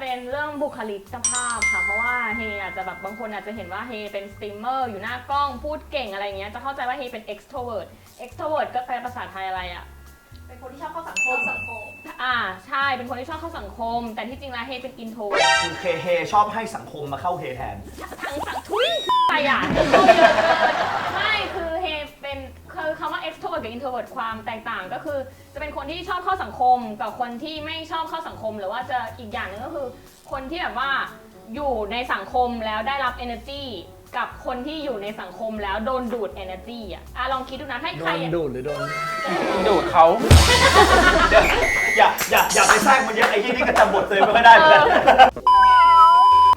เป็นเรื่องบุคลิกภาพค่ะ เพราะว่าเฮอาจจะแบบบางคนอาจจะเห็นว่าเฮเป็นสตรีมเมอร์อยู่หน้ากล้องพูดเก่งอะไรเงี้ยจะเข้าใจว่าเฮเป็น extrovert extrovert ก็แปลภาษาไทยอะไรอะเป็นคนที่ชอบเข้าสังคมสังคม อ่าใช่เป็นคนที่ชอบเข้าสังคม แต่ที่จริงแล้วเฮเป็น introvert คือเคเฮชอบให้สังคมมาเข้าเฮแทนทางสังทุยไปอะพูดเยอะเกินไม่คือเฮเป็นคือคำว่า extrovert กับ introvert ความแตกต่างก็คือ จะเป็นคนที่ชอบเข้าสังคม กับคนที่ไม่ชอบเข้าสังคม หรือว่าจะอีกอย่างหนึงก็คือ คนที่แบบว่าอยู่ในสังคมแล้วได้รับ energy กับคนที่อยู่ในสังคมแล้วโดนดูด energy อะอะลองคิดดูนะถ้าโดใครนอะดูดหรือโดน ดูดเขาอย่าอย่าอย่าไปแทรกมันเยอะไอ้ยี่นี่ก็จำบทตัวเองไม่ค่อยได้เหมือนกัน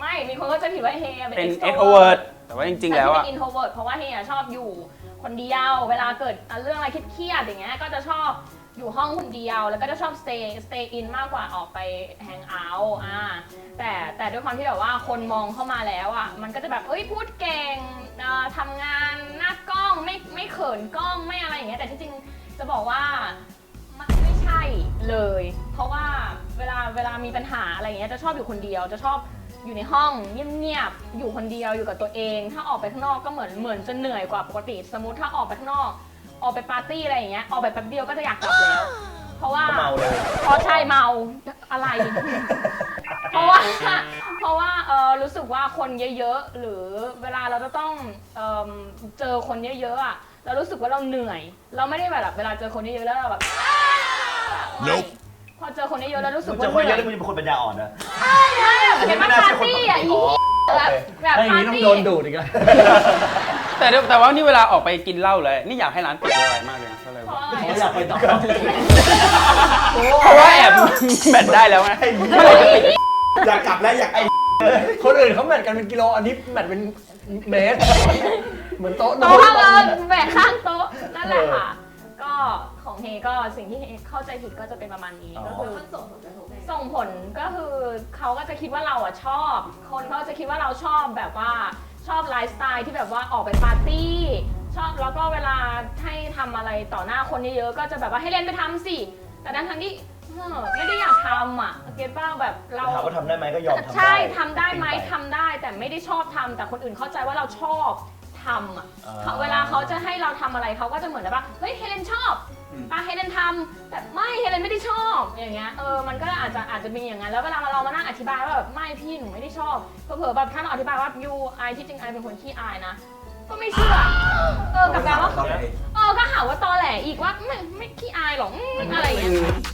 ไม่มีคนก็จะผิดว่าเฮอะเป็น extrovert extrovert แต่ว่าจริง ๆ แล้วแต่อะที่เป็น introvert เพราะว่าเฮียชอบอยู่คนเดียว เวลาเกิดเรื่องอะไรเครียดๆอย่างเงี้ยก็จะชอบอยู่ห้องคนเดียว แล้วก็จะชอบ stay stay in มากกว่าออกไป hang out อ่าแต่แต่ด้วยความที่แบบว่าคนมองเข้ามาแล้วอะมันก็จะแบบเอ้ยพูดเก่งเอ่อทำงานหน้ากล้องไม่ไม่เขินกล้องไม่อะไรอย่างเงี้ยแต่ที่จริงจะบอกว่า ไม่ไม่ใช่เลย เพราะว่าเวลาเวลามีปัญหาอะไรอย่างเงี้ยจะชอบอยู่คนเดียวจะชอบ อยู่ในห้องเงียบๆอยู่คนเดียวอยู่กับตัวเอง ถ้าออกไปข้างนอกก็เหมือนเหมือนจะเหนื่อยกว่าปกติ สมมติถ้าออกไปข้างนอก ออกไปปาร์ตี้อะไรอย่างเงี้ยออกไปแป๊บเดียวก็จะอยากกลับแล้ว เพราะว่าก็เมาเลยเพราะใช่เมาอะไร เพราะว่าเพราะว่าเออรู้สึกว่าคนเยอะๆหรือเวลาเราจะต้องเอิ่มเจอคนเยอะๆอะเรารู้สึกว่าเราเหนื่อย เราไม่ได้แบบเวลาเจอคนเยอะๆแล้วเราแบบไม่พ อเจอคนเยอะๆแล้วรู้สึมึกงว่าจะเหคนนื่เยอยอะแล้วมึงจะเป็นคนปัญญาอ่อนนะ ใช่แบบเห็นว่าปาร์ตี้อะอีอ๋อแบบแบบถ้าอย่างปานี้ร์ต้องตี้โดนดูดอีกแล้วแต่เดี๋ยวแต่ว่านี่เวลาออกไปกินเหล้าเลย นี่อยากให้ร้านปิดไวๆมากเลยนะก็เลยเพว่าราะอะไรเขาอยากไปต่อเพราะว่าแอบแบตได้แล้วไงอยากกลับแล้วอยากไอ้คนอื่นเขาแมทกันเป็นกิโล อันนี้แมทเป็นเมตร เหมือนโต๊ะโต๊ะข้างเออแบกข้างโต๊ะนั่นแหละค่ะก็ ของเฮก็สิ่งที่เฮเข้าใจผิดก็จะเป็นประมาณนี้ก็คือ มันส่งผลกระทบไงส่งผลก็คือเขาก็จะคิดว่าเราอะชอบ คนเขาจะคิดว่าเราชอบแบบว่าชอบไลฟ์สไตล์ที่แบบว่าออกไปปาร์ตี้ ชอบแล้วก็เวลาให้ทำอะไรต่อหน้าคนเยอะๆก็จะแบบว่าให้เล่นไปทำสิ แต่ทั้งทั้งๆที่เออไม่ได้อยากทำอะเก็ตป่าแบบเรา ถามว่าทำได้ไหมก็ยอมทำได้ใช่ทำได้ไหมปิ้งปทำได้แต่ไม่ได้ชอบทำแต่คนอื่นเข้าใจว่าเราชอบทำอะอ่าเขาเวลาเขาจะให้เราทำอะไรเขาก็จะเหมือนแบบว่าเฮ้ยเฮเลนชอบ อืม แต่ไม่เฮเลนไม่ได้ชอบอย่างเงี้ยเออมันก็อาจจะอาจจะมีอย่างนั้นแล้วเวลาเรามานั่งอธิบายว่าแบบไม่พี่หนูไม่ได้ชอบเผลอๆแบบท่านอธิบายว่ายูไอที่จริงไอเป็นคนขี้อายนะก็ไม่เชื่อเออกลับกลารว่าเออก็หาว่าตอแหลอีกว่าไม่ไม่ขี้อายหรอกอืมอะไรอย่างเงี้ย